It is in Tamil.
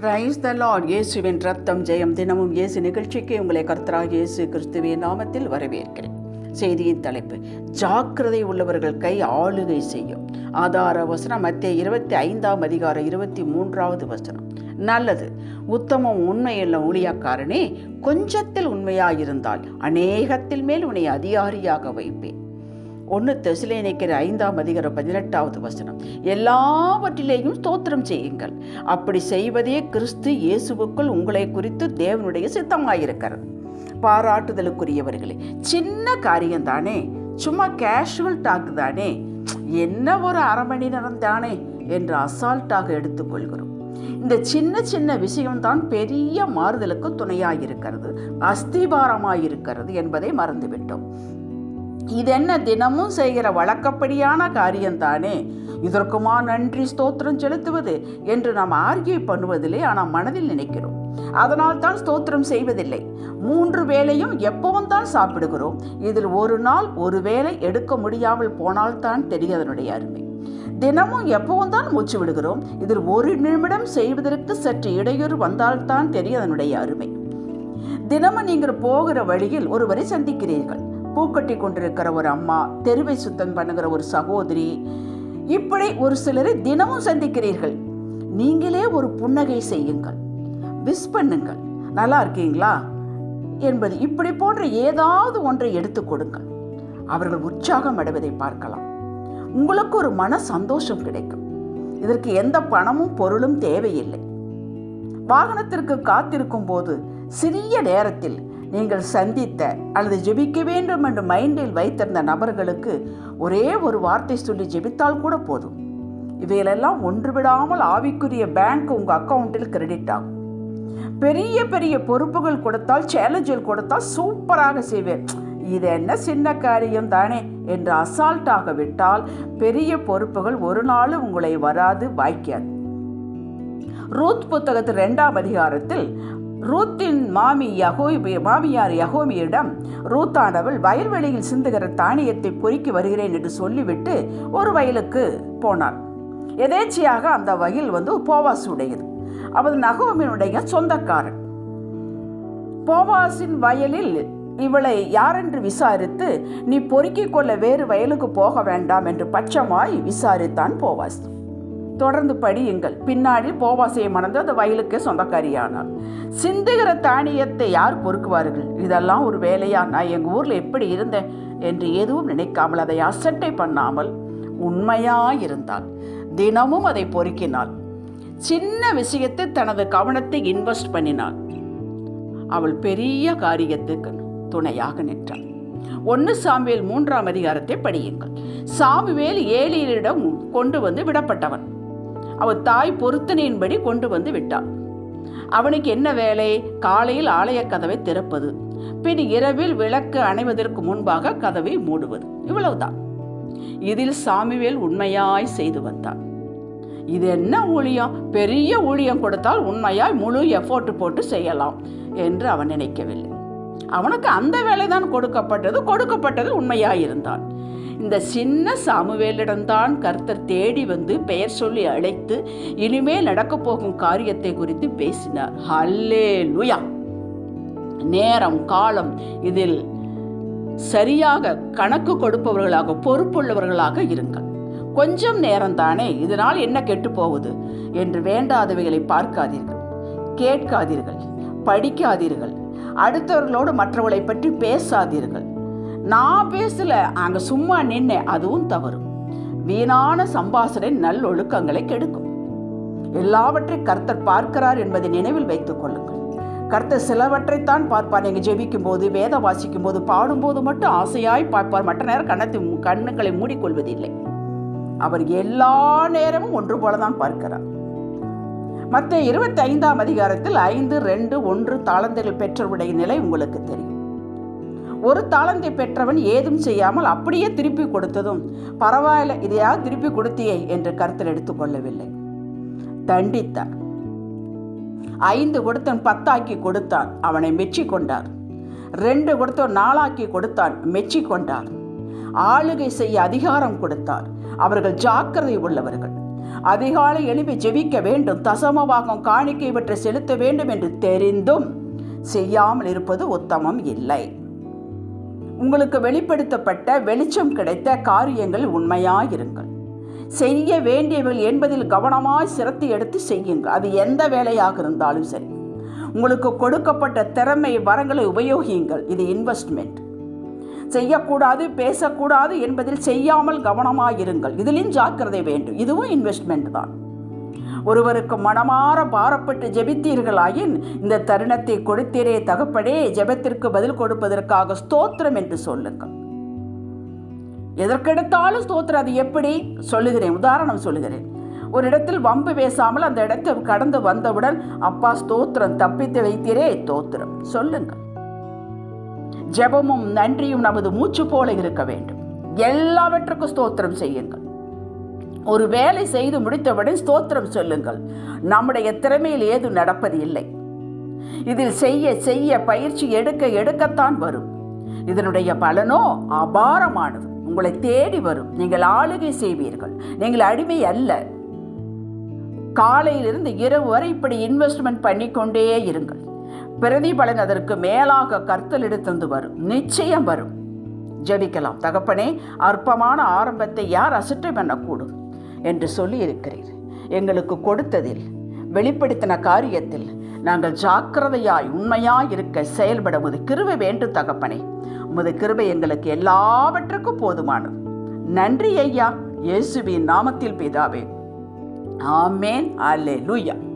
பிரைஸ் த லார்ட் இயேசுவின் ரத்தம் ஜெயம் தினமும் இயேசு நிகழ்ச்சிக்கு உங்களை கர்த்தராக இயேசு கிறிஸ்துவின் நாமத்தில் வரவேற்கிறேன். செய்தியின் தலைப்பு ஜாக்கிரதை உள்ளவர்கள் கை ஆளுகை செய்யும். ஆதார வசனம் மத்திய இருபத்தி ஐந்தாம் அதிகாரம் இருபத்தி மூன்றாவது வசனம். நல்லது உத்தமம் உண்மையுள்ள ஊழியக்காரனே கொஞ்சத்தில் உண்மையாயிருந்தால் அநேகத்தில் மேல் உன்னை அதிகாரியாக வைப்பேன். ஒன்று தெசிலேனிக்கிற ஐந்தாம் அதிகாரம் பதினெட்டாவது வசனம். எல்லாவற்றிலேயும் ஸ்தோத்திரம் செய்யுங்கள். அப்படி செய்வதே கிறிஸ்து இயேசுவுக்குள் உங்களை குறித்து தேவனுடைய சித்தமாயிருக்கிறது. பாராட்டுதலுக்குரியவர்களே சின்ன காரியம் தானே சும்மா கேஷுவல் டாக் தானே என்ன ஒரு அரை மணி நேரம் தானே என்று அசால்ட்டாக எடுத்துக்கொள்கிறோம். இந்த சின்ன சின்ன விஷயம்தான் பெரிய மாறுதலுக்கு துணையாக இருக்கிறது அஸ்திபாரமாக இருக்கிறது என்பதை மறந்துவிட்டோம். இது என்ன தினமும் செய்கிற வழக்கப்படியான காரியம்தானே? இதற்குமா நன்றி ஸ்தோத்திரம் செலுத்துவது என்று நாம் ஆர்கியூ பண்ணுவதில்லை ஆனால் மனதில் நினைக்கிறோம். அதனால் தான் ஸ்தோத்திரம் செய்வதில்லை. மூன்று வேளையும் எப்பவும் தான் சாப்பிடுகிறோம். இதில் ஒரு நாள் ஒரு வேளை எடுக்க முடியாமல் போனால்தான் தெரியும் அதனுடைய அருமை. தினமும் எப்பவும் தான் மூச்சு விடுகிறோம். இதில் ஒரு நிமிடம் செய்வதற்கு சற்று இடையூறு வந்தால்தான் தெரியும் அதனுடைய அருமை. தினமும் நீங்கள் போகிற வழியில் ஒருவரை சந்திக்கிறீர்கள். பூக்கட்டி கொண்டிருக்கிற ஒரு அம்மா தெருவை சுத்தம் பண்ணுகிற ஒரு சகோதரி இப்படி ஒரு சிலரை தினமும் சந்திக்கிறீர்கள். நீங்களே ஒரு புன்னகை செய்யுங்கள். விஸ் பண்ணுங்கள். நல்லா இருக்கீங்களா? என்பது இப்படி போன்ற ஏதாவது ஒன்றை எடுத்து கொடுங்கள். அவர்கள் உற்சாகம் அடைவதை பார்க்கலாம். உங்களுக்கு ஒரு மன சந்தோஷம் கிடைக்கும். இதற்கு எந்த பணமும் பொருளும் தேவையில்லை. வாகனத்திற்கு காத்திருக்கும் போது சிறிய நேரத்தில் நீங்கள் சந்தித்த அல்லது ஜெபிக்க வேண்டும் என்று மைண்டில் வைத்திருந்த நபர்களுக்கு ஒரே ஒரு வார்த்தை சொல்லி ஜெபித்தால் கூட போதும். இவைகளெல்லாம் ஒன்றுவிடாமல் ஆவிக்குரிய பேங்க் உங்கள் அக்கௌண்ட்டில் கிரெடிட் ஆகும். பெரிய பெரிய பொறுப்புகள் கொடுத்தால் சேலஞ்சில் கொடுத்தால் சூப்பராக செய்வேன். இது என்ன சின்ன காரியம் தானே என்று அசால்ட்டாக விட்டால் பெரிய பொறுப்புகள் ஒரு நாளும் உங்களை வராது வாய்க்காது. ரூத் புத்தகத்தில் ரெண்டாம் அதிகாரத்தில் ரூத்தின் மாமி யகோபி மாமியார் யகோமியிடம் ரூத்தானவள் வயல்வெளியில் சிந்துகிற தானியத்தை பொறுக்கி வருகிறேன் என்று சொல்லிவிட்டு ஒரு வயலுக்கு போனாள். எதேச்சியாக அந்த வயல் வந்து போவாஸ் உடையது அவள் நகோமியினுடைய சொந்தக்காரன். போவாஸின் வயலில் இவளை யாரென்று விசாரித்து நீ பொறுக்கிக் கொள்ள வேறு வயலுக்கு போக வேண்டாம் என்று பட்சமாய் விசாரித்தான் போவாஸ் தொடர்ந்து படியுங்கள். பின்னாடி போவாசையை மணந்து அந்த வயலுக்கு சொந்தக்காரியானார். சிந்துகிற தானியத்தை யார் பொறுக்குவார்கள்? இதெல்லாம் ஒரு வேலையா? நான் எங்கள் ஊரில் எப்படி இருந்தேன் என்று எதுவும் நினைக்காமல் அதை அசட்டை பண்ணாமல் உண்மையாக இருந்தாள் தினமும் அதை பொறுக்கினாள். சின்ன விஷயத்தை தனது கவனத்தை இன்வெஸ்ட் பண்ணினாள். அவள் பெரிய காரியத்துக்கு துணையாக நின்றாள். ஒன்று சாமுவேல் மூன்றாம் அதிகாரத்தை படியுங்கள். சாமுவேல் ஏழியரிடம் கொண்டு வந்து விடப்பட்டவன். அவள் தாய் பொருத்தனையின்படி கொண்டு வந்து விட்டாள். அவனுக்கு என்ன வேலை? காலையில் ஆலய கதவை திறப்பது. பின் இரவில் விளக்கு அணைவதற்கு முன்பாக கதவை மூடுவது. இவ்வளவுதான். இதில் சாமிவேல் உண்மையாய் செய்து வந்தான் இது என்ன ஊழியம்? பெரிய ஊழியம் கொடுத்தால் உண்மையாய் முழு எஃபோர்ட் போட்டு செய்யலாம் என்று அவன் நினைக்கவில்லை. அவனுக்கு அந்த வேலைதான் கொடுக்கப்பட்டது. கொடுக்கப்பட்டது உண்மையாயிருந்தான் இந்த சின்ன சாமுவேலிடம்தான் கர்த்தர் தேடி வந்து பெயர் சொல்லி அழைத்து இனிமேல் நடக்கப் போகும் காரியத்தை குறித்து பேசினார். ஹல்லே லுயா நேரம் காலம் இதில் சரியாக கணக்கு கொடுப்பவர்களாக பொறுப்புள்ளவர்களாக இருங்கள். கொஞ்சம் நேரம் தானே இதனால் என்ன கெட்டு போகுது என்று வேண்டாதவைகளை பார்க்காதீர்கள். கேட்காதீர்கள் படிக்காதீர்கள். அடுத்தவர்களோடு மற்றவர்களை பற்றி பேசாதீர்கள். நான் பேசல அங்கே சும்மா நின்னேன் அதுவும் தவறு. வீணான சம்பாசனை நல்லொழுக்கங்களை கெடுக்கும். எல்லாவற்றை கர்த்தர் பார்க்கிறார் என்பதை நினைவில் வைத்துக் கொள்ளுங்கள். கர்த்தர் சிலவற்றைத்தான் பார்ப்பார். நீங்கள் ஜெபிக்கும் போது வேத வாசிக்கும் போது பாடும்போது மட்டும் ஆசையாய் பார்ப்பார். மற்ற நேரம் கண்ணத்தை கண்ணுகளை மூடிக்கொள்வதில்லை. அவர் எல்லா நேரமும் ஒன்று போல தான் பார்க்கிறார். மற்ற இருபத்தி ஐந்தாம் அதிகாரத்தில் ஐந்து ரெண்டு ஒன்று தாளந்துகள் பெற்றவருடைய நிலை உங்களுக்கு தெரியும். ஒரு தாளந்தை பெற்றவன் ஏதும் செய்யாமல் அப்படியே திருப்பி கொடுத்ததும் பரவாயில்ல இதையாவது திருப்பி கொடுத்தியே என்று கருத்தில் எடுத்துக்கொள்ளவில்லை தண்டித்தார் ஐந்து கொடுத்தன் பத்தாக்கி கொடுத்தான் அவனை மெச்சி கொண்டார். ரெண்டு கொடுத்தோன் நாளாக்கி கொடுத்தான் மெச்சி கொண்டார். ஆளுகை செய்ய அதிகாரம் கொடுத்தார். அவர்கள் ஜாக்கிரதை உள்ளவர்கள். அதிகாலை எழுப்பி ஜெபிக்க வேண்டும் தசமபாகம் காணிக்கை இவற்றை செலுத்த வேண்டும் என்று தெரிந்தும் செய்யாமல் இருப்பது உத்தமம் இல்லை. உங்களுக்கு வெளிப்படுத்தப்பட்ட வெளிச்சம் கிடைத்த காரியங்கள் உண்மையாயிருங்கள். செய்ய வேண்டியவர்கள் என்பதில் கவனமாய் சிரத்தை எடுத்து செய்யுங்கள். அது எந்த வேலையாக இருந்தாலும் சரி. உங்களுக்கு கொடுக்கப்பட்ட திறமை வரங்களை உபயோகியுங்கள். இது இன்வெஸ்ட்மெண்ட் செய்யக்கூடாது பேசக்கூடாது என்பதில் செய்யாமல் கவனமாயிருங்கள். இதிலும் ஜாக்கிரதை வேண்டும். இதுவும் இன்வெஸ்ட்மெண்ட் தான். ஒருவருக்கு மனமாற பாரப்பட்டு ஜெபித்தீர்களாயின் இந்த தருணத்தை கொடுத்தீரே தகப்படே ஜெபத்திற்கு பதில் கொடுப்பதற்காக ஸ்தோத்திரம் என்று சொல்லுங்கள் எதற்கெடுத்தாலும் ஸ்தோத்திரம் அது எப்படி? சொல்லுகிறேன் உதாரணம் சொல்லுகிறேன். ஒரு இடத்தில் வம்பு பேசாமல் அந்த இடத்தை கடந்து வந்தவுடன் அப்பா ஸ்தோத்திரம் தப்பித்து வைத்தீரே தோத்திரம் சொல்லுங்கள் ஜெபமும் நன்றியும் நமது மூச்சு போல இருக்க வேண்டும். எல்லாவற்றுக்கும் ஸ்தோத்திரம் செய்யுங்கள். ஒரு வேலை செய்து முடித்தவுடன் ஸ்தோத்திரம் சொல்லுங்கள். நம்முடைய திறமையில் ஏதும் நடப்பது இல்லை. இதில் செய்ய செய்ய பயிற்சி எடுக்க எடுக்கத்தான் வரும். இதனுடைய பலனோ அபாரமானது. உங்களை தேடி வரும். நீங்கள் ஆளுகை செய்வீர்கள். நீங்கள் அடிமை அல்ல. காலையிலிருந்து இரவு வரை இப்படி இன்வெஸ்ட்மெண்ட் பண்ணிக்கொண்டே இருங்கள். பிரதிபலன் அதற்கு மேலாக கர்த்தல் எடுத்தந்து வரும். நிச்சயம் வரும். ஜெபிக்கலாம். தகப்பனே அற்பமான ஆரம்பத்தை யார் அசட்டை பண்ணக்கூடும்? என்று சொல்லி இருக்கிறீர் எங்களுக்கு கொடுத்ததில் வெளிப்படுத்தின காரியத்தில் நாங்கள் ஜாக்கிரதையாய் உண்மையாய் இருக்க செயல்பட உமது கிருவை வேண்டும் தகப்பனே. உமது கிருபை எங்களுக்கு எல்லாவற்றுக்கும் போதுமானது. நன்றி ஐயா. இயேசுவின் நாமத்தில் பிதாவே. ஆமேன். அல்லே லூயா